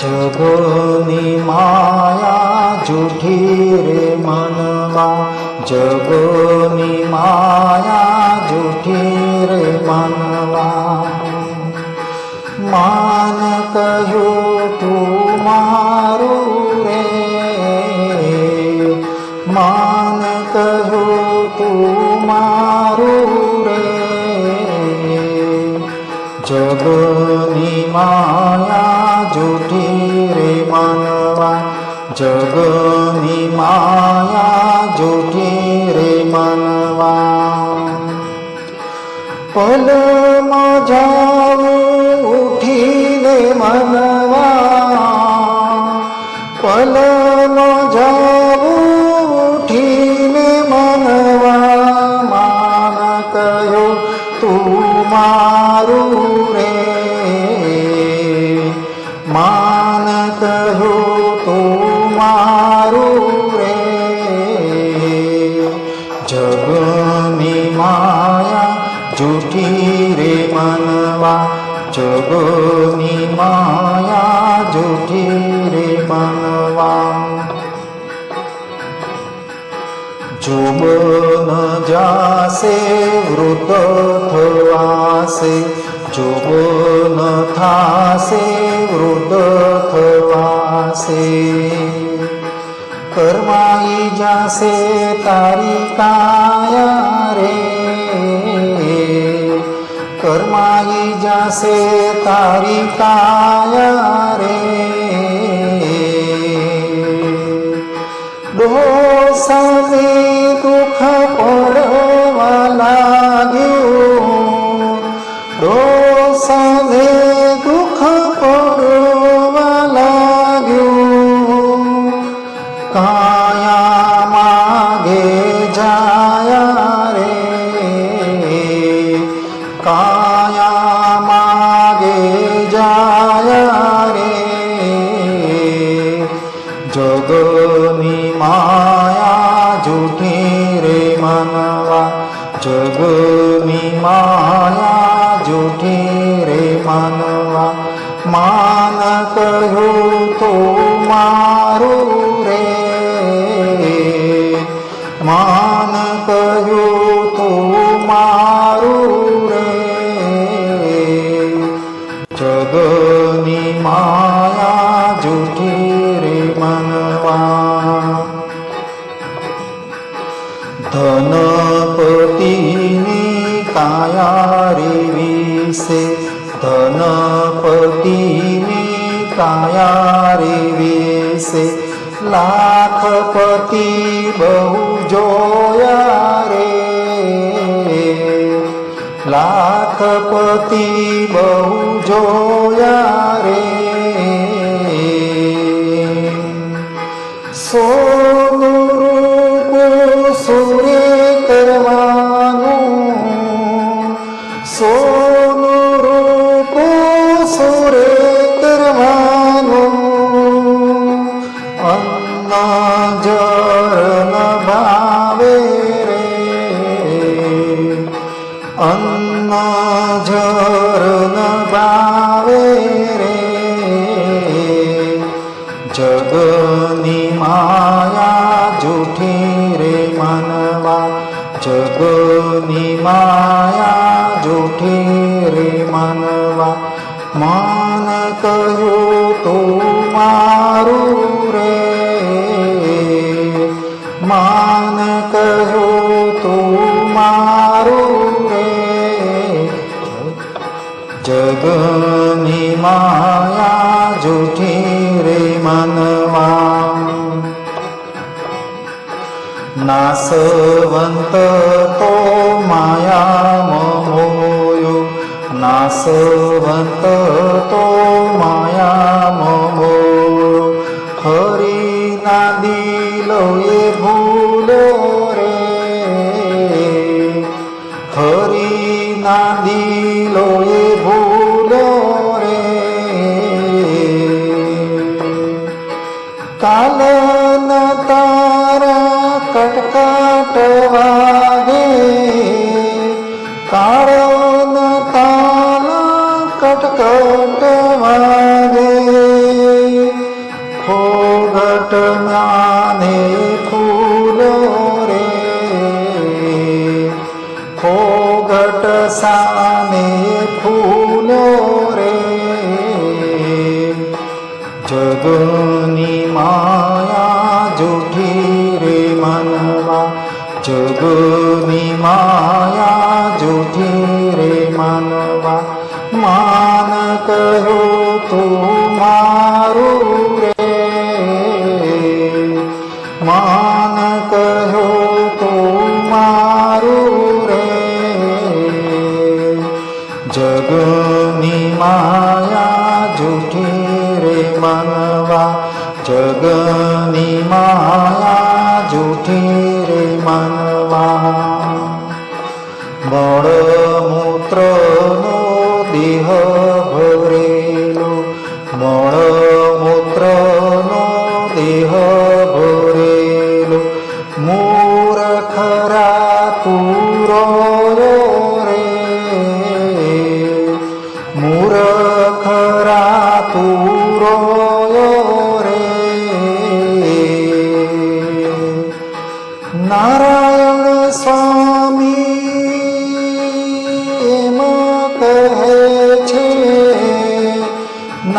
जगोनि माया जीर मनवा जगोनि माया जीर् मन मनको तु कहो तु मा জগনি মায়া জুটির মানবা। জগনি মায়া জুটির মানবা। পল মজাও উঠিলে মানবা। পল মজাও উঠিলে মানবা। মান কয়ো তোমা જગની માયા જૂઠી રે મનવા જોબન જાશે વૃદ્ધ થવાશે જોબન થાશે વૃદ્ધ થવાશે કરમાઈ જાશે તારી કાયા કરમાઈ જાશે તારી કાયા રે. ડોસાને દુઃખ પડવા લાગ્યું. ડોસાને દુઃખ પડવા લાગ્યું. કાયા जगमी माया जुठे रे मनवा। जगमी माया जुठेरे मनवा। मानकयो तो मारू ધનપતિની કાયા રે વિશે ધનપતિની કાયા રે વિશે લાખપતિ બહુ જોયા રે લાખપતિ બહુ જોયા રે સોનું ન ભાવે રે જગની માયા જૂઠી રે મનવા જગની માયા જૂઠી રે મનવા માન કહ્યું તું મારું રે માન કહ્યું नासवंत तो माया मोयो नासवंत तो माया मोयो हरी ना दिलो ये भूलो रे. हरी ना दिलो ये भूलो रे. काल कटकट रेटमाने फूलो रेो गा फूलो रे जगनी माया जुरे मनवा। जगुनी मा मान करो तुम्हारो रे मान करो तुम्हारो रे जगनी माया झूठी रे मनवा जगनी माया झूठी रे मनवा बड़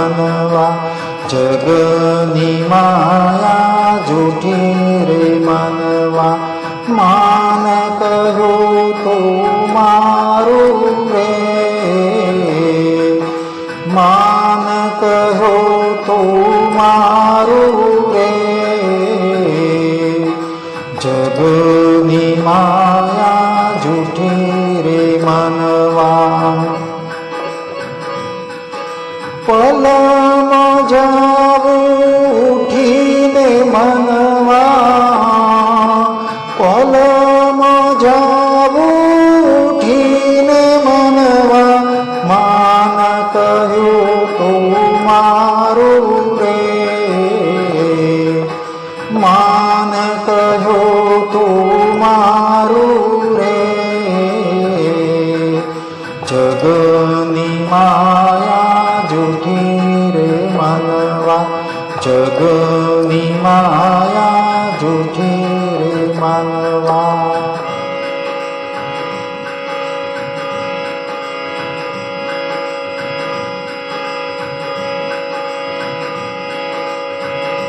मनवा, जगनी माया झूठी रे मनवा। मान करो तो मारो रे। मान करो तो मारो रे। जगनी माया झूठी रे मनवा। 정 这个你妈呀